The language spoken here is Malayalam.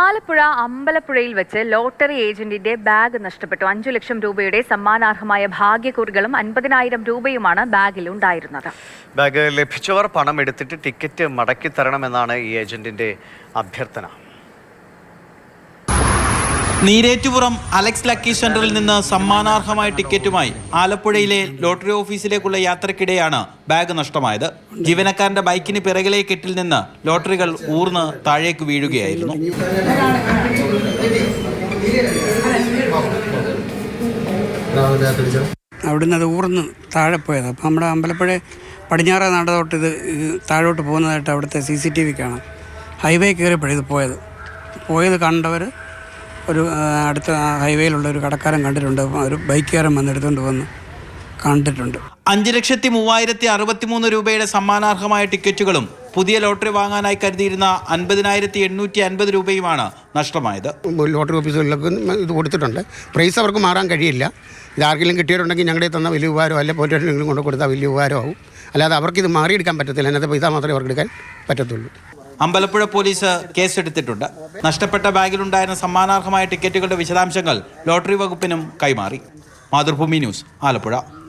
ആലപ്പുഴ അമ്പലപ്പുഴയിൽ വെച്ച് ലോട്ടറി ഏജന്റിന്റെ ബാഗ് നഷ്ടപ്പെട്ടു. അഞ്ചു ലക്ഷം രൂപയുടെ സമ്മാനാർഹമായ ഭാഗ്യക്കുറികളും അൻപതിനായിരം രൂപയുമാണ് ബാഗിൽ ഉണ്ടായിരുന്നത്. ബാഗ് ലഭിച്ചവർ പണം എടുത്തിട്ട് ടിക്കറ്റ് മടക്കി തരണമെന്നാണ് ഈ ഏജന്റിന്റെ അഭ്യർത്ഥന. നീരേറ്റുപുറം അലക്സ് ലക്കി സെന്ററിൽ നിന്ന് സമ്മാനാർഹമായ ടിക്കറ്റുമായി ആലപ്പുഴയിലെ ലോട്ടറി ഓഫീസിലേക്കുള്ള യാത്രക്കിടെയാണ് ബാഗ് നഷ്ടമായത്. ജീവനക്കാരന്റെ ബൈക്കിന് പിറകിലെ കെട്ടിൽ നിന്ന് ലോട്ടറികൾ ഊർന്ന് താഴേക്ക് വീഴുകയായിരുന്നു. അവിടുന്ന് അത് ഊർന്ന് താഴെ പോയത്. അപ്പം നമ്മുടെ അമ്പലപ്പുഴ പടിഞ്ഞാറ നാട് ഇത് ഇത് താഴോട്ട് പോകുന്നതായിട്ട് അവിടുത്തെ സി സി ടി വി കാണാം. ഹൈവേ കയറിയപ്പോഴേ ഇത് പോയത്. പോയത് കണ്ടവർ ഒരു അടുത്ത ഹൈവേയിലുള്ള ഒരു കടക്കാരൻ കണ്ടിട്ടുണ്ട്. ഒരു ബൈക്കുകാരൻ വന്നെടുത്തുകൊണ്ട് വന്ന് കണ്ടിട്ടുണ്ട്. അഞ്ച് ലക്ഷത്തി മൂവായിരത്തി അറുപത്തി മൂന്ന് രൂപയുടെ സമ്മാനാർഹമായ ടിക്കറ്റുകളും പുതിയ ലോട്ടറി വാങ്ങാനായി കരുതിയിരുന്ന അൻപതിനായിരത്തി എണ്ണൂറ്റി അൻപത് രൂപയുമാണ് നഷ്ടമായത്. ലോട്ടറി ഓഫീസുകളിലൊക്കെ ഇത് കൊടുത്തിട്ടുണ്ട്. പ്രൈസ് അവർക്ക് മാറാൻ കഴിയില്ല. ഇതാർക്കെങ്കിലും കിട്ടിയിട്ടുണ്ടെങ്കിൽ ഞങ്ങളുടെ തന്ന വലിയ ഉപകാരം അല്ലെ പോലീസ് കൊണ്ട് കൊടുത്താൽ വലിയ ഉപകാരമാവും അല്ലാതെ അവർക്ക് ഇത് മാറിയെടുക്കാൻ പറ്റത്തില്ല. അതിനകത്ത് പൈസ മാത്രമേ അവർക്ക് എടുക്കാൻ പറ്റത്തുള്ളൂ. അമ്പലപ്പുഴ പോലീസ് കേസെടുത്തിട്ടുണ്ട്. നഷ്ടപ്പെട്ട ബാഗിലുണ്ടായിരുന്ന സമ്മാനാർഹമായ ടിക്കറ്റുകളുടെ വിശദാംശങ്ങൾ ലോട്ടറി വകുപ്പിനും കൈമാറി. മാതൃഭൂമി ന്യൂസ് ആലപ്പുഴ.